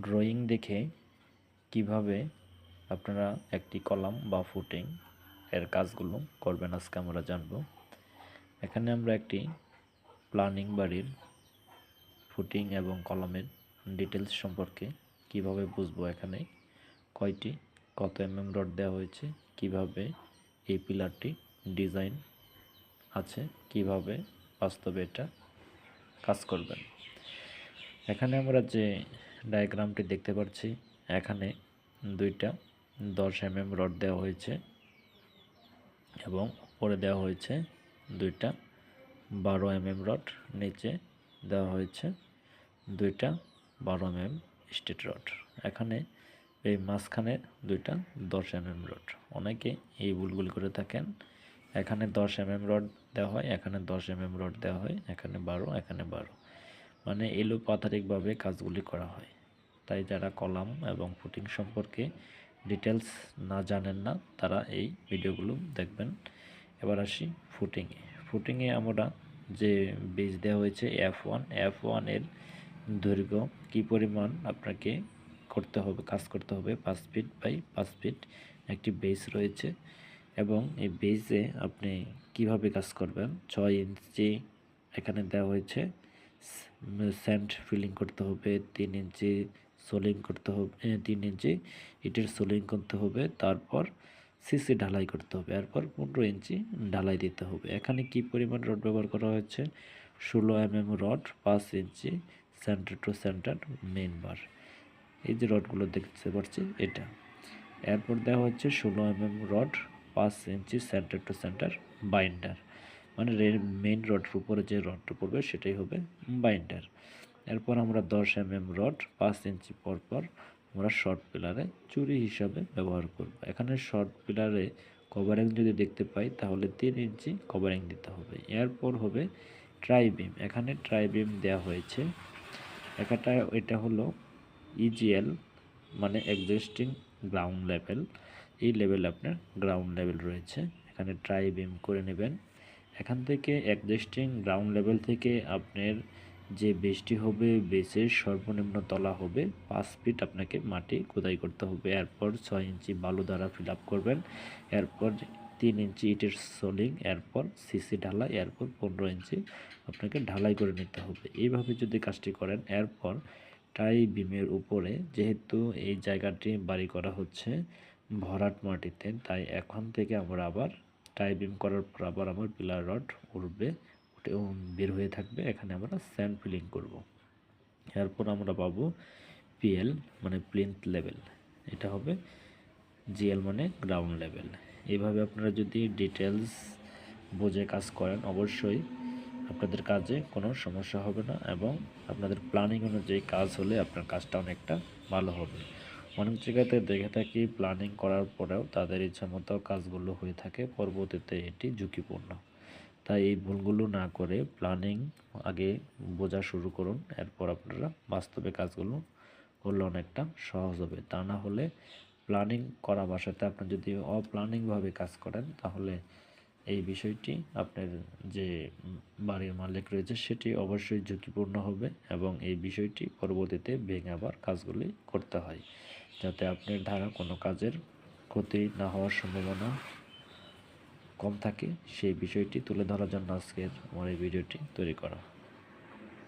Drawing দেখে কীভাবে আপনারা একটি কলাম বা ফুটিং এর কাজগুলো করবেন আজকে আমরা জানব। এখানে আমরা একটি প্ল্যানিং বাড়ির ফুটিং এবং কলামের ডিটেলস সম্পর্কে কীভাবে বুঝব এখানে, কয়টি, কত এমএম রড দেওয়া হয়েছে, কীভাবে এই পিলারটি ডিজাইন আছে, কীভাবে বাস্তবে এটা কাজ করবেন। এখানে আমরা যে ডায়াগ্রামটি দেখতে পাচ্ছি। এখানে দুইটা দশ এমএম রড দেওয়া হয়েছে এবং উপরে দেওয়া হয়েছে দুইটা বারো এমএম রড, নিচে দেওয়া হয়েছে দুইটা বারো এমএম স্টেট রড। এখানে এই মাঝখানে দুইটা দশ এমএম রড। অনেকে এই ভুলগুলি করে থাকেন। এখানে দশ এমএম রড দেওয়া হয়, এখানে দশ এমএম রড দেওয়া হয়, এখানে বারো এখানে বারো। মানে এলো পাতারিকভাবে কাজগুলি করা হয়। তাই যারা কলাম এবং ফুটিং সম্পর্কে ডিটেলস না জানেন না, তারা এই ভিডিওগুলো দেখবেন। এবার আসি ফুটিংয়ে। ফুটিংয়ে আমরা যে বীজ দেওয়া হয়েছে এফ ওয়ান এফ ওয়ানের দৈর্ঘ্য কী পরিমাণ আপনাকে করতে হবে, কাজ করতে হবে? পাঁচ ফিট বাই পাঁচ ফিট একটি বেস রয়েছে এবং এই বেসে আপনি কীভাবে কাজ করবেন? ছয় ইঞ্চি এখানে দেওয়া হয়েছে স্যান্ড ফিলিং করতে হবে, তিন ইঞ্চি সোলিং করতে হবে তিন ইঞ্চি ইটের সোলিং করতে হবে, তারপর সিসি ঢালাই করতে হবে, এরপর পনেরো ইঞ্চি ঢালাই দিতে হবে। এখানে কি পরিমাণ রড ব্যবহার করা হয়েছে? ষোলো এম এম রড পাঁচ inch center to center main bar এই যে রডগুলো দেখতে পাচ্ছি, এটা। এরপর দেওয়া হচ্ছে ষোলো এম এম রড পাঁচ inch center to center binder মানে মেইন রডের উপরে যে রডটা পড়বে সেটাই হবে বাইন্ডার এরপর আমরা দশ এম এম রড পাঁচ ইঞ্চি পর পর আমরা শর্ট পিলারে চুরি হিসাবে ব্যবহার করব। এখানে শর্ট পিলারে কভারিং যদি দেখতে পাই, তাহলে তিন ইঞ্চি কভারিং দিতে হবে। এরপর হবে ট্রাই বিম এখানে ট্রাই বিম দেওয়া হয়েছে। একটা, এটা হলো ইজিএল মানে এক্সিস্টিং গ্রাউন্ড লেভেল এই লেভেল আপনার গ্রাউন্ড লেভেল রয়েছে। এখানে ট্রাই বিম করে নেবেন। এখান থেকে এক্সিস্টিং গ্রাউন্ড লেভেল থেকে আপনার যে বেসটি হবে বেসের সর্বনিম্ন তলা হবে, পাঁচ ফিট আপনাকে মাটি খোদাই করতে হবে। এরপর ছয় ইঞ্চি বালু দ্বারা ফিল করবেন। এরপর তিন ইঞ্চি ইটের সোলিং, এরপর সিসি ঢালাই, এরপর পনেরো ইঞ্চি আপনাকে ঢালাই করে নিতে হবে। এইভাবে যদি কাজটি করেন, এরপর টাই বিমের উপরে যেহেতু এই জায়গাটি বাড়ি করা হচ্ছে ভরাট মাটিতে, তাই এখন থেকে আমরা আবার টাই বিম করার পর আবার আমার পিলার রড উঠবে উঠে বের হয়ে থাকবে। এখানে আমরা স্যান্ড ফিলিং করব। এরপর আমরা পাবো পিএল মানে প্লিন্থ লেভেল এটা হবে জিএল মানে গ্রাউন্ড লেভেল এইভাবে আপনারা যদি ডিটেলস বুঝে কাজ করেন, অবশ্যই আপনাদের কাজে কোনো সমস্যা হবে না এবং আপনাদের প্ল্যানিং অনুযায়ী কাজ হলে আপনার কাজটা অনেকটা ভালো হবে। অনেক জায়গাতে দেখে থাকি প্ল্যানিং করার পরেও তাদের ইচ্ছা মতো কাজগুলো হয়ে থাকে, পরবর্তীতে এটি ঝুঁকিপূর্ণ। তাই এই ভুলগুলো না করে প্ল্যানিং আগে বোঝা শুরু করুন, এরপর আপনারা বাস্তবে কাজগুলো করলে অনেকটা সহজ হবে। তা না হলে প্ল্যানিং করা বাসাতে আপনি যদি অপ্ল্যানিংভাবে কাজ করেন, তাহলে এই বিষয়টি আপনার যে বাড়ির মালিক রয়েছে, সেটি অবশ্যই ঝুঁকিপূর্ণ হবে এবং এই বিষয়টি পরবর্তীতে ভেঙে আবার কাজগুলি করতে হয়। যাতে আপনার ধারা কোনো কাজের ক্ষতি না হওয়ার সম্ভাবনা কম থাকে, সেই বিষয়টি তুলে ধরার জন্য আজকের আমার এই ভিডিওটি তৈরি করা।